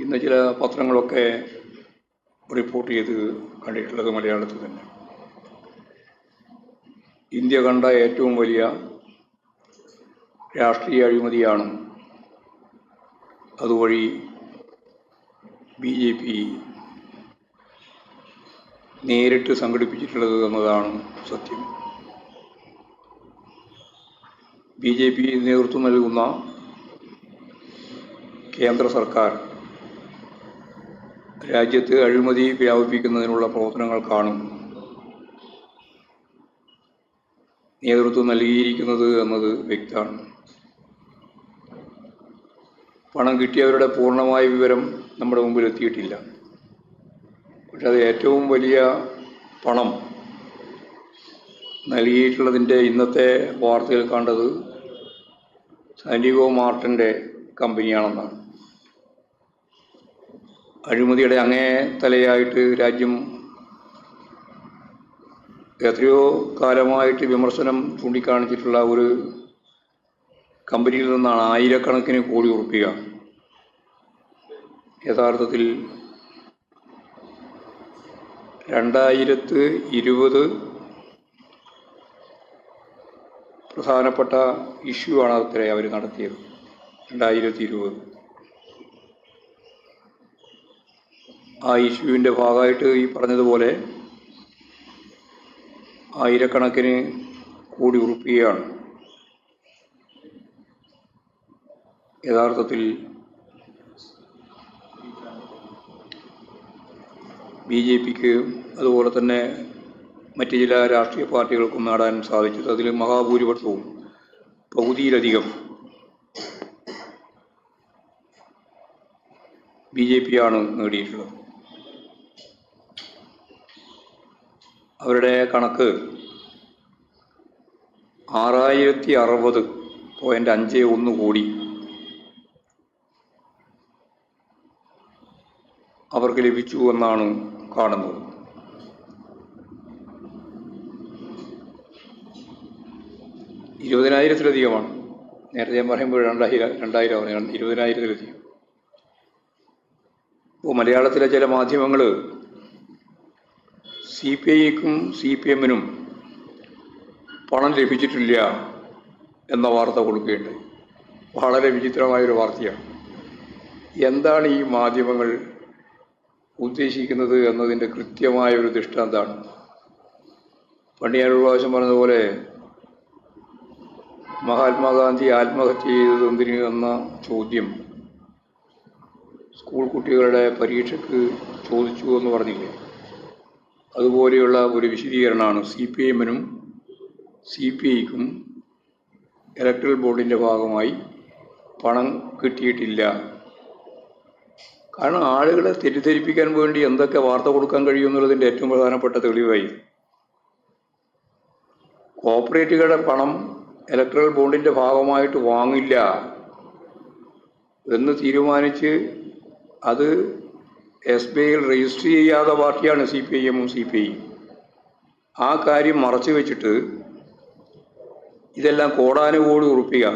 ഇന്ന് ചില പത്രങ്ങളൊക്കെ റിപ്പോർട്ട് ചെയ്ത് കണ്ടിട്ടുള്ളത് മലയാളത്തിൽ തന്നെ. ഇന്ത്യ കണ്ട ഏറ്റവും വലിയ രാഷ്ട്രീയ അഴിമതിയാണ് അതുവഴി ബി ജെ പി നേരിട്ട് സംഘടിപ്പിച്ചിട്ടുള്ളത് എന്നതാണ് സത്യം. ബി ജെ പി നേതൃത്വം നൽകുന്ന കേന്ദ്ര സർക്കാർ രാജ്യത്ത് അഴിമതി വ്യാപിപ്പിക്കുന്നതിനുള്ള പ്രവർത്തനങ്ങൾ കാണും. നേതൃത്വം നൽകിയിരിക്കുന്നത് എന്നത് വ്യക്തമാണ്. പണം കിട്ടിയവരുടെ പൂർണമായ വിവരം നമ്മുടെ മുമ്പിൽ എത്തിയിട്ടില്ല. പക്ഷെ അത് ഏറ്റവും വലിയ പണം നൽകിയിട്ടുള്ളതിന്റെ ഇന്നത്തെ വാർത്തയിൽ കണ്ടത് സാൻഡിഗോ മാർട്ടിന്റെ കമ്പനിയാണെന്നാണ്. അഴിമതിയുടെ അങ്ങേ തലയായിട്ട് രാജ്യം എത്രയോ കാലമായിട്ട് വിമർശനം ചൂണ്ടിക്കാണിച്ചിട്ടുള്ള ഒരു കമ്പനിയിൽ നിന്നാണ് ആയിരക്കണക്കിന് കോടി ഉറപ്പിക. യഥാർത്ഥത്തിൽ രണ്ടായിരത്തി ഇരുപത് പ്രധാനപ്പെട്ട ഇഷ്യൂ ആണ് അവർ നടത്തിയത്. രണ്ടായിരത്തി ഇരുപത് ആ ഇഷ്യൂവിന്റെ ഭാഗമായിട്ട് ഈ പറഞ്ഞതുപോലെ ആയിരക്കണക്കിന് കോടി ഉറുപ്പികയാണ്. യഥാർത്ഥത്തിൽ ബി ജെ പിക്ക് അതുപോലെ തന്നെ മറ്റ് ചില രാഷ്ട്രീയ പാർട്ടികൾക്കും നേടാൻ സാധിച്ചത്. അതിൽ മഹാഭൂരിപക്ഷവും പകുതിയിലധികം ബി ജെ പി ആണ് നേടിയിട്ടുള്ളത്. അവരുടെ കണക്ക് ആറായിരത്തി അറുപത് പോയിന്റ് അഞ്ച് ഒന്ന് കോടി. അവർക്ക് ലഭിച്ചു എന്നാണ് കാണുന്നത്. ഇരുപതിനായിരത്തിലധികമാണ്. നേരത്തെ ഞാൻ പറയുമ്പോൾ രണ്ടായിരം രണ്ടായിരം ഇരുപതിനായിരത്തിലധികം. ഇപ്പോൾ മലയാളത്തിലെ ചില മാധ്യമങ്ങൾ സി പി ഐക്കും സി പി എമ്മിനും പണം ലഭിച്ചിട്ടില്ല എന്ന വാർത്ത കൊടുക്കുകയുണ്ടായി വളരെ വിചിത്രമായൊരു വാർത്തയാണ്. എന്താണ് ഈ മാധ്യമങ്ങൾ ഉദ്ദേശിക്കുന്നത് എന്നതിന്റെ കൃത്യമായ ഒരു ദൃഷ്ടാന്താണ് പണ്ട് പ്രാവശ്യം പറഞ്ഞതുപോലെ മഹാത്മാഗാന്ധി ആത്മഹത്യ ചെയ്തത് എന്തിനു എന്ന ചോദ്യം സ്കൂൾ കുട്ടികളുടെ പരീക്ഷയ്ക്ക് ചോദിച്ചു എന്ന് പറഞ്ഞില്ലേ? അതുപോലെയുള്ള ഒരു വിശദീകരണമാണ് സി പി എമ്മിനും സി പി ഐക്കും ഇലക്ട്രൽ ബോർഡിന്റെ ഭാഗമായി പണം കിട്ടിയിട്ടില്ല. കാരണം ആളുകളെ തെറ്റിദ്ധരിപ്പിക്കാൻ വേണ്ടി എന്തൊക്കെ വാർത്ത കൊടുക്കാൻ കഴിയും എന്നുള്ളതിന്റെ ഏറ്റവും പ്രധാനപ്പെട്ട തെളിവായി. കോപ്പറേറ്റുകളുടെ പണം ഇലക്ട്രൽ ബോണ്ടിന്റെ ഭാഗമായിട്ട് വാങ്ങില്ല എന്ന് തീരുമാനിച്ച് അത് എസ് ബി ഐയിൽ രജിസ്റ്റർ ചെയ്യാത്ത പാർട്ടിയാണ് സി പി ഐ എമ്മും സി പി ഐയും. ആ കാര്യം മറച്ചു വെച്ചിട്ട് ഇതെല്ലാം കോടാനുകോടി ഉറപ്പിക.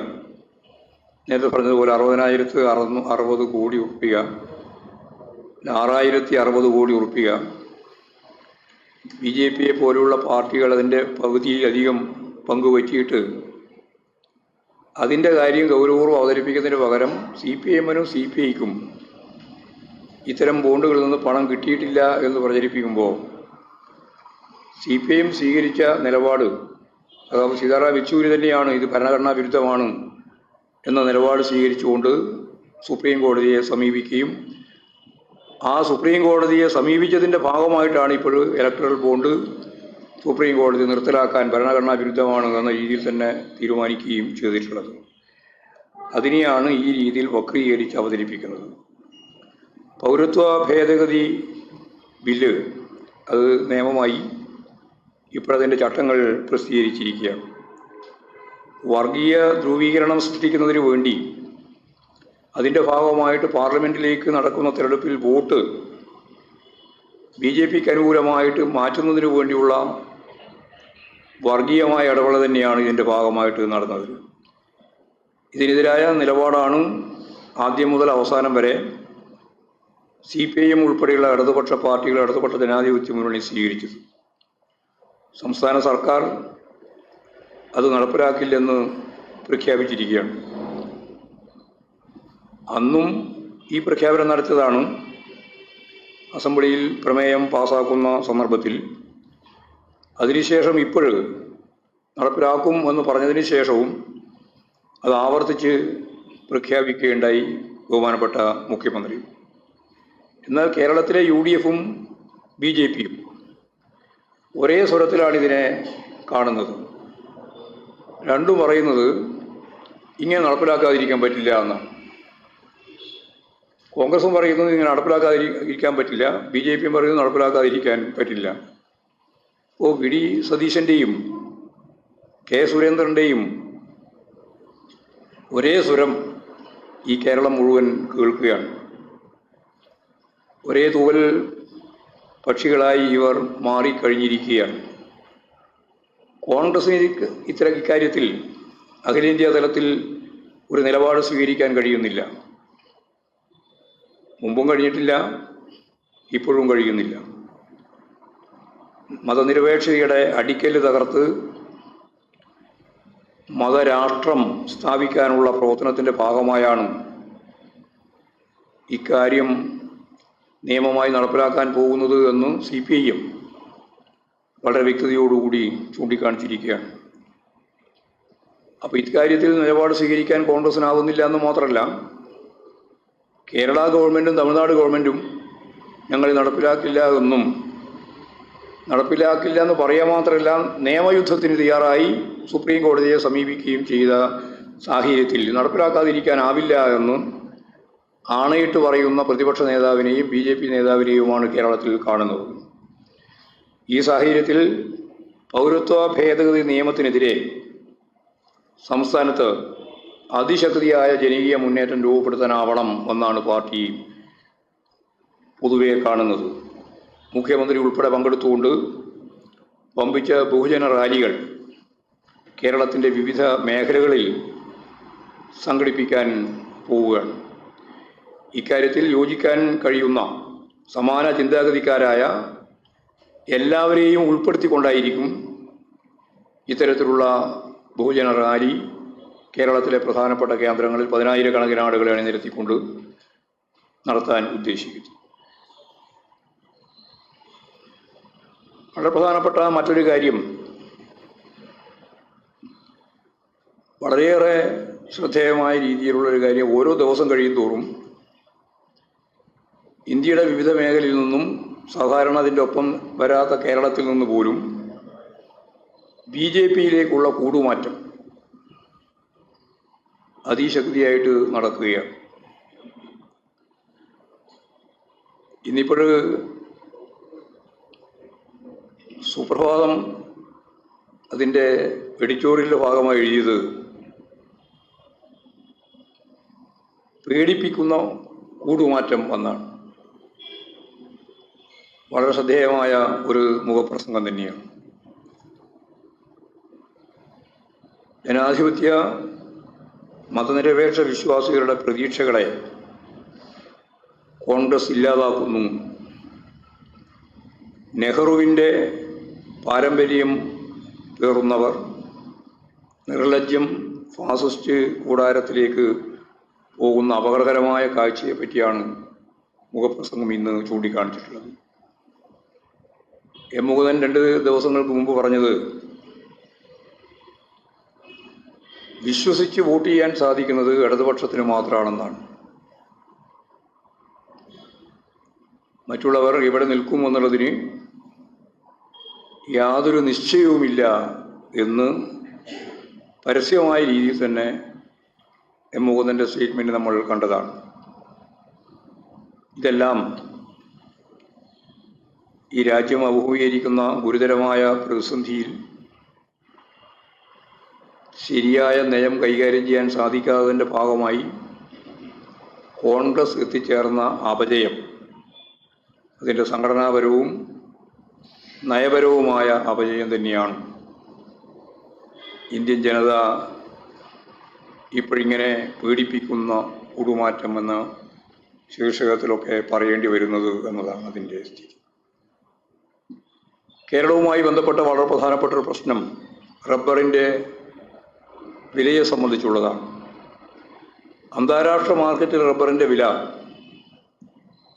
നേരത്തെ പറഞ്ഞതുപോലെ അറുപതിനായിരത്തി അറുന്നൂ അറുപത് കോടി ഉറപ്പിക. ആറായിരത്തി അറുപത് കോടി ഉറപ്പിക. ബി ജെ പിയെ പോലുള്ള പാർട്ടികൾ അതിന്റെ പകുതിയിലധികം പങ്കുപറ്റിയിട്ട് അതിന്റെ കാര്യം ഗൗരവപൂർവം അവതരിപ്പിക്കുന്നതിന് പകരം സി പി എമ്മിനും സി പി ഐക്കും ഇത്തരം ബോണ്ടുകളിൽ നിന്ന് പണം കിട്ടിയിട്ടില്ല എന്ന് പ്രചരിപ്പിക്കുമ്പോൾ സി പി ഐ എം സ്വീകരിച്ച നിലപാട് അതായത് സീതാറാം യെച്ചൂരി തന്നെയാണ് ഇത് ഭരണഘടനാ വിരുദ്ധമാണ് എന്ന നിലപാട് സ്വീകരിച്ചുകൊണ്ട് സുപ്രീം കോടതിയെ സമീപിക്കുകയും ആ സുപ്രീം കോടതിയെ സമീപിച്ചതിന്റെ ഭാഗമായിട്ടാണ് ഇപ്പോൾ ഇലക്ട്രൽ ബോണ്ട് സുപ്രീം കോടതി നിർത്തലാക്കാൻ ഭരണഘടനാ വിരുദ്ധമാണ് എന്ന രീതിയിൽ തന്നെ തീരുമാനിക്കുകയും ചെയ്തിട്ടുള്ളത്. അതിനെയാണ് ഈ രീതിയിൽ വക്രീകരിച്ച് അവതരിപ്പിക്കുന്നത്. പൗരത്വ ഭേദഗതി ബില്ല് അത് നിയമമായി ഇപ്പോഴതിന്റെ ചട്ടങ്ങൾ പ്രസിദ്ധീകരിച്ചിരിക്കുകയാണ്. വർഗീയ ധ്രുവീകരണം സൃഷ്ടിക്കുന്നതിന് വേണ്ടി അതിന്റെ ഭാഗമായിട്ട് പാർലമെന്റിലേക്ക് നടക്കുന്ന തെരഞ്ഞെടുപ്പിൽ വോട്ട് ബി ജെ പിക്ക് അനുകൂലമായിട്ട് മാറ്റുന്നതിന് വേണ്ടിയുള്ള വർഗീയമായ ഇടപെടൽ തന്നെയാണ് ഇതിന്റെ ഭാഗമായിട്ട് നടന്നത്. ഇതിനെതിരായ നിലപാടാണ് ആദ്യം മുതൽ അവസാനം വരെ സി പി ഐ എം ഉൾപ്പെടെയുള്ള ഇടതുപക്ഷ പാർട്ടികൾ ഇടതുപക്ഷ ജനാധിപത്യ മുന്നണി സ്വീകരിച്ചത്. സംസ്ഥാന സർക്കാർ അത് നടപ്പിലാക്കില്ലെന്ന് പ്രഖ്യാപിച്ചിരിക്കുകയാണ്. അന്നും ഈ പ്രഖ്യാപനം നടത്തിയതാണ് അസംബ്ലിയിൽ പ്രമേയം പാസാക്കുന്ന സന്ദർഭത്തിൽ. അതിനുശേഷം ഇപ്പോൾ നടപ്പിലാക്കും എന്ന് പറഞ്ഞതിന് ശേഷവും അത് ആവർത്തിച്ച് പ്രഖ്യാപിക്കുകയുണ്ടായി ബഹുമാനപ്പെട്ട മുഖ്യമന്ത്രി. എന്നാൽ കേരളത്തിലെ യു ഡി എഫും ബി ജെ പിയും ഒരേ സ്വരത്തിലാണ് ഇതിനെ കാണുന്നത്. രണ്ടും പറയുന്നത് ഇങ്ങനെ നടപ്പിലാക്കാതിരിക്കാൻ പറ്റില്ല എന്ന്. കോൺഗ്രസും പറയുന്നത് ഇങ്ങനെ നടപ്പിലാക്കാതിരിക്കാൻ പറ്റില്ല. ബി ജെ പിയും പറയുന്നത് നടപ്പിലാക്കാതിരിക്കാൻ പറ്റില്ല. ഓ വി ഡി സതീശന്റെയും കെ സുരേന്ദ്രന്റെയും ഒരേ സ്വരം ഈ കേരളം മുഴുവൻ കേൾക്കുകയാണ്. ഒരേ തൂവൽ പക്ഷികളായി ഇവർ മാറിക്കഴിഞ്ഞിരിക്കുകയാണ്. കോൺഗ്രസിന് ഇത് ഇത്തരം ഇക്കാര്യത്തിൽ അഖിലേന്ത്യാ തലത്തിൽ ഒരു നിലപാട് സ്വീകരിക്കാൻ കഴിയുന്നില്ല. മുമ്പും കഴിഞ്ഞിട്ടില്ല ഇപ്പോഴും കഴിയുന്നില്ല. മതനിരപേക്ഷതയുടെ അടിക്കൽ തകർത്ത് മതരാഷ്ട്രം സ്ഥാപിക്കാനുള്ള പ്രവർത്തനത്തിന്റെ ഭാഗമായാണ് ഇക്കാര്യം നിയമമായി നടപ്പിലാക്കാൻ പോകുന്നത് എന്ന് സി പി ഐ എം വളരെ വ്യക്തതയോടുകൂടി ചൂണ്ടിക്കാണിച്ചിരിക്കുകയാണ്. അപ്പോൾ ഇക്കാര്യത്തിൽ നിലപാട് സ്വീകരിക്കാൻ കോൺഗ്രസിനാവുന്നില്ല എന്ന് മാത്രമല്ല കേരള ഗവൺമെന്റും തമിഴ്നാട് ഗവൺമെന്റും ഞങ്ങൾ നടപ്പിലാക്കില്ല എന്നും നടപ്പിലാക്കില്ല എന്ന് പറയാൻ മാത്രമല്ല നിയമയുദ്ധത്തിന് തയ്യാറായി സുപ്രീം കോടതിയെ സമീപിക്കുകയും ചെയ്ത സാഹചര്യത്തിൽ നടപ്പിലാക്കാതിരിക്കാനാവില്ല എന്ന് ആണയിട്ട് പറയുന്ന പ്രതിപക്ഷ നേതാവിനെയും ബി ജെ പി നേതാവിനെയുമാണ് കേരളത്തിൽ കാണുന്നത്. ഈ സാഹചര്യത്തിൽ പൗരത്വ ഭേദഗതി നിയമത്തിനെതിരെ സംസ്ഥാനത്ത് അതിശക്തിയായ ജനകീയ മുന്നേറ്റം രൂപപ്പെടുത്താനാവണം എന്നാണ് പാർട്ടി പൊതുവെ കാണുന്നത്. മുഖ്യമന്ത്രി ഉൾപ്പെടെ പങ്കെടുത്തുകൊണ്ട് പമ്പിച്ച ബഹുജന റാലികൾ കേരളത്തിന്റെ വിവിധ മേഖലകളിൽ സംഘടിപ്പിക്കാൻ പോവുകയാണ്. ഇക്കാര്യത്തിൽ യോജിക്കാൻ കഴിയുന്ന സമാന ചിന്താഗതിക്കാരായ എല്ലാവരെയും ഉൾപ്പെടുത്തിക്കൊണ്ടായിരിക്കും ഇത്തരത്തിലുള്ള ബഹുജന റാലി കേരളത്തിലെ പ്രധാനപ്പെട്ട കേന്ദ്രങ്ങളിൽ പതിനായിരക്കണക്കിന് ആളുകളെ അണിനിരത്തിക്കൊണ്ട് നടത്താൻ ഉദ്ദേശിക്കുന്നു. വളരെ പ്രധാനപ്പെട്ട മറ്റൊരു കാര്യം വളരെയേറെ ശ്രദ്ധേയമായ രീതിയിലുള്ള ഒരു കാര്യം ഓരോ ദിവസം കഴിയും തോറും ഇന്ത്യയുടെ വിവിധ മേഖലയിൽ നിന്നും സാധാരണ അതിന്റെ ഒപ്പം വരാത്ത കേരളത്തിൽ നിന്ന് പോലും ബി ജെ പിയിലേക്കുള്ള കൂടുമാറ്റം അതിശക്തിയായിട്ട് നടക്കുകയാണ്. ഇന്നിപ്പോൾ സുപ്രഭാതം അതിന്റെ എഡിറ്റോറിയലിന്റെ ഭാഗമായി എഴുതിയത് പേടിപ്പിക്കുന്ന കൂടുമാറ്റം എന്നാണ് വളരെ ശ്രദ്ധേയമായ ഒരു മുഖപ്രസംഗം തന്നെയാണ്. ജനാധിപത്യ മതനിരപേക്ഷ വിശ്വാസികളുടെ പ്രതീക്ഷകളെ കോൺഗ്രസ് ഇല്ലാതാക്കുന്നു. നെഹ്റുവിന്റെ പാരമ്പര്യം പേറുന്നവർ നിർലജ്ജം ഫാസിസ്റ്റ് കൂടാരത്തിലേക്ക് പോകുന്ന അപകടകരമായ കാഴ്ചയെ പറ്റിയാണ് മുഖപ്രസംഗം ഇന്ന് ചൂണ്ടിക്കാണിച്ചിട്ടുള്ളത്. എം മുകുന്ദൻ രണ്ട് ദിവസങ്ങൾക്ക് മുമ്പ് പറഞ്ഞത് വിശ്വസിച്ച് വോട്ട് ചെയ്യാൻ സാധിക്കുന്നത് ഇടതുപക്ഷത്തിന് മാത്രമാണെന്നാണ്. മറ്റുള്ളവർ ഇവിടെ നിൽക്കും എന്നുള്ളതിന് യാതൊരു നിശ്ചയവുമില്ല എന്ന് പരസ്യമായ രീതിയിൽ തന്നെ എം മുകുന്ദന്റെ സ്റ്റേറ്റ്മെന്റ് നമ്മൾ കണ്ടതാണ്. ഇതെല്ലാം ഈ രാജ്യം അഭിമുഖീകരിക്കുന്ന ഗുരുതരമായ പ്രതിസന്ധിയിൽ ശരിയായ നയം കൈകാര്യം ചെയ്യാൻ സാധിക്കാത്തതിന്റെ ഭാഗമായി കോൺഗ്രസ് എത്തിച്ചേർന്ന അപജയം അതിന്റെ സംഘടനാപരവും നയപരവുമായ അപജയം തന്നെയാണ്. ഇന്ത്യൻ ജനത ഇപ്പോഴിങ്ങനെ പീഡിപ്പിക്കുന്ന കൂടുമാറ്റമെന്ന് ശീർഷകത്തിലൊക്കെ പറയേണ്ടി വരുന്നത് എന്നതാണ് അതിന്റെ സ്ഥിതി. കേരളവുമായി ബന്ധപ്പെട്ട വളരെ പ്രധാനപ്പെട്ട ഒരു പ്രശ്നം റബ്ബറിന്റെ വിലയെ സംബന്ധിച്ചുള്ളതാണ്. അന്താരാഷ്ട്ര മാർക്കറ്റിൽ റബ്ബറിന്റെ വില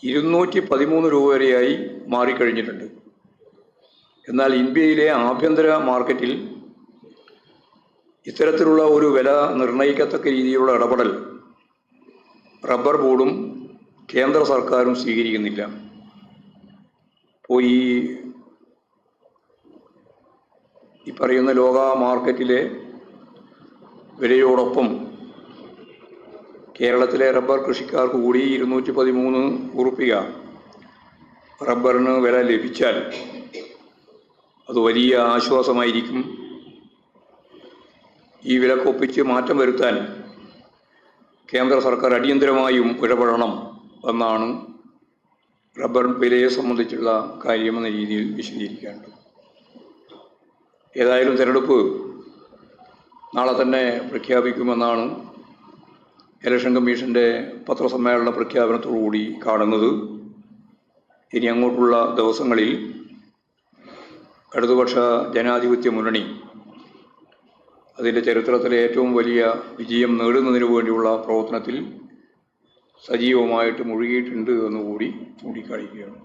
ഇരുന്നൂറ്റി പതിമൂന്ന് രൂപ വരെയായി മാറിക്കഴിഞ്ഞിട്ടുണ്ട്. എന്നാൽ ഇന്ത്യയിലെ ആഭ്യന്തര മാർക്കറ്റിൽ ഇത്തരത്തിലുള്ള ഒരു വില നിർണയിക്കത്തക്ക രീതിയിലുള്ള ഇടപെടൽ റബ്ബർ ബോർഡും കേന്ദ്ര സർക്കാരും സ്വീകരിക്കുന്നില്ല. അപ്പോൾ ഈ ഈ പറയുന്ന ലോക മാർക്കറ്റിലെ വിലയോടൊപ്പം കേരളത്തിലെ റബ്ബർ കൃഷിക്കാർക്ക് കൂടി ഇരുന്നൂറ്റി പതിമൂന്ന് ഉറുപ്പിക റബ്ബറിന് വില ലഭിച്ചാൽ അത് വലിയ ആശ്വാസമായിരിക്കും. ഈ വിലക്കൊപ്പിച്ച് മാറ്റം വരുത്താൻ കേന്ദ്ര സർക്കാർ അടിയന്തരമായും ഇടപെടണം എന്നാണ് റബ്ബർ വിലയെ സംബന്ധിച്ചുള്ള കാര്യമെന്ന രീതിയിൽ വിശദീകരിക്കേണ്ടത്. ഏതായാലും തിരഞ്ഞെടുപ്പ് നാളെ തന്നെ പ്രഖ്യാപിക്കുമെന്നാണ് ഇലക്ഷൻ കമ്മീഷന്റെ പത്രസമ്മേളന പ്രഖ്യാപനത്തോടുകൂടി കാണുന്നത്. ഇനി അങ്ങോട്ടുള്ള ദിവസങ്ങളിൽ ഇടതുപക്ഷ ജനാധിപത്യ മുന്നണി അതിന്റെ ചരിത്രത്തിലെ ഏറ്റവും വലിയ വിജയം നേടുന്നതിന് വേണ്ടിയുള്ള പ്രവർത്തനത്തിൽ സജീവമായിട്ട് മുഴുകിയിട്ടുണ്ട് എന്നുകൂടി ചൂണ്ടിക്കാണിക്കുകയാണ്.